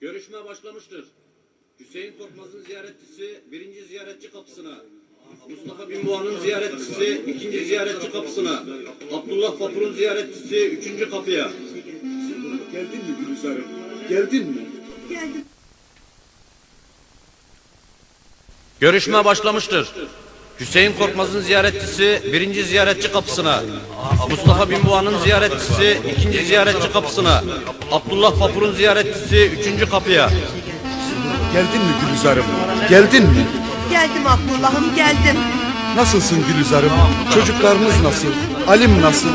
Görüşme başlamıştır. Hüseyin Korkmaz'ın ziyaretçisi birinci ziyaretçi kapısına. Mustafa Binboğa'nın ziyaretçisi ikinci ziyaretçi kapısına. Abdullah Papur'un ziyaretçisi üçüncü kapıya. Geldin mi Gülizar'ım? Geldin mi? Geldim. Görüşme başlamıştır. Hüseyin Korkmaz'ın ziyaretçisi birinci ziyaretçi kapısına. Mustafa Binboğa'nın ziyaretçisi ikinci ziyaretçi kapısına. Abdullah Papur'un ziyaretçisi üçüncü kapıya. Geldin mi Gülizar'ım? Geldin mi? Geldim Abdullah'ım geldim. Nasılsın Gülizar'ım? Çocuklarımız nasıl? Alim nasıl?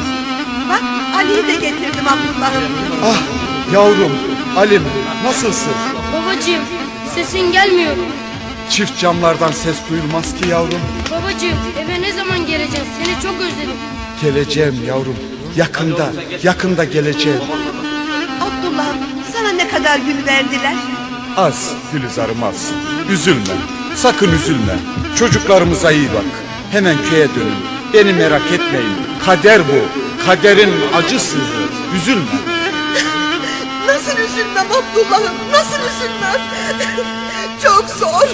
Bak Ali'yi de getirdim Abdullah'ım. Ah yavrum Alim nasılsın? Babacığım sesin gelmiyor. Çift camlardan ses duyulmaz ki yavrum. Babacığım eve ne zaman geleceksin? Seni çok özledim. Geleceğim yavrum. Yakında, yakında geleceğim. Abdullah'ım sana ne kadar gül verdiler. Az Gülizar'ım az. Üzülme. Sakın üzülme. Çocuklarımıza iyi bak. Hemen köye dönün. Beni merak etmeyin. Kader bu. Kaderin acısı. Üzülme. Nasıl üzülmem Abdullah'ım nasıl üzülmem. Çok zor.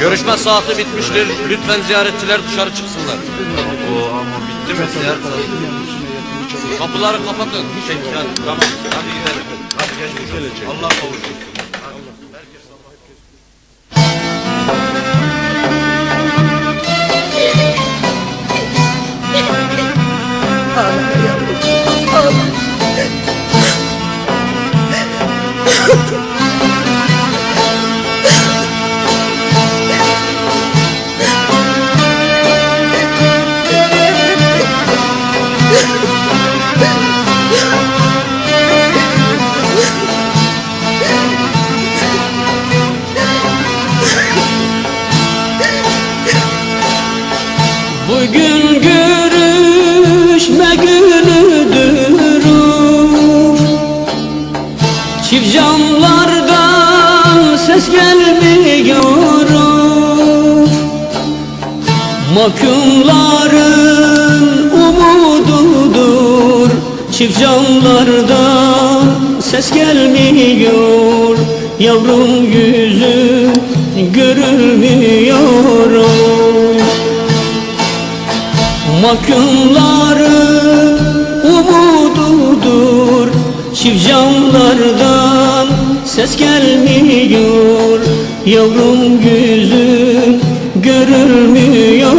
Görüşme saati bitmiştir. Lütfen ziyaretçiler dışarı çıksınlar. Oo ama bitti mi ziyaret? Kapıları kapatın. Şey, tamam. Hadi gidelim. Hadi geçmiş olsun. Allah kavuştursun. Mahkumların umududur. Çift camlardan ses gelmiyor. Yavrum yüzü görülmüyor Mahkumları umududur. Çift camlardan ses gelmiyor. Yavrum yüzün görülmüyor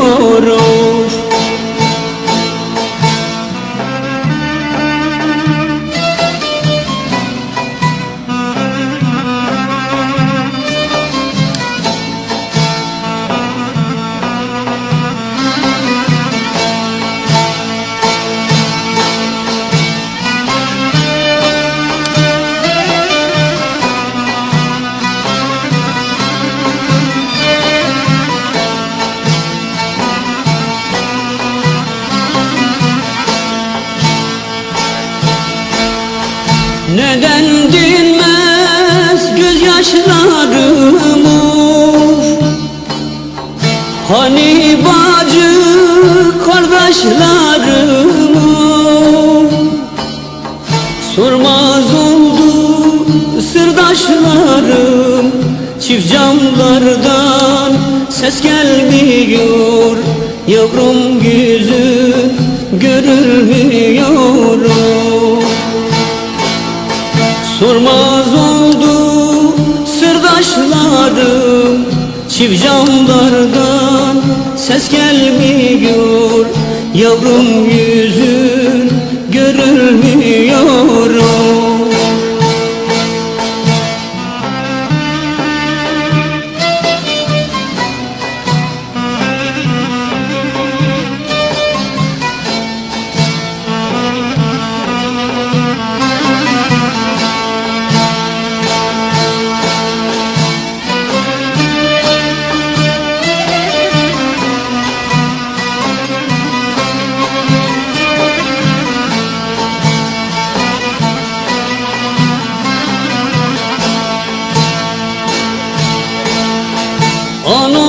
Neden dinmez gözyaşlarım of Hani bacı kardeşlerim Sormaz oldu sırdaşlarım. Çift camlardan ses gelmiyor. Yavrum yüzün görülmüyor sırdaşlarım Çift camlardan ses gelmiyor. Yavrum yüzün görülmüyor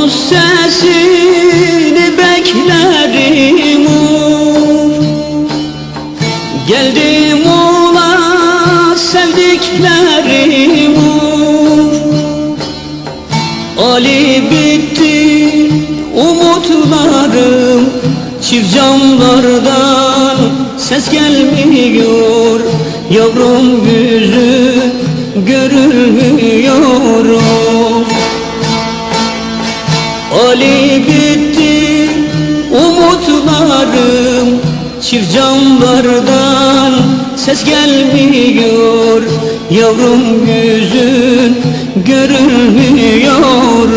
sesini beklerim. Geldim ola sevdiklerim. Ali bitti umutlarım Çift camlardan ses gelmiyor Yavrum yüzü görülmüyor Ali bitti umutlarım Çift camlardan ses gelmiyor. Yavrum yüzün görülmüyor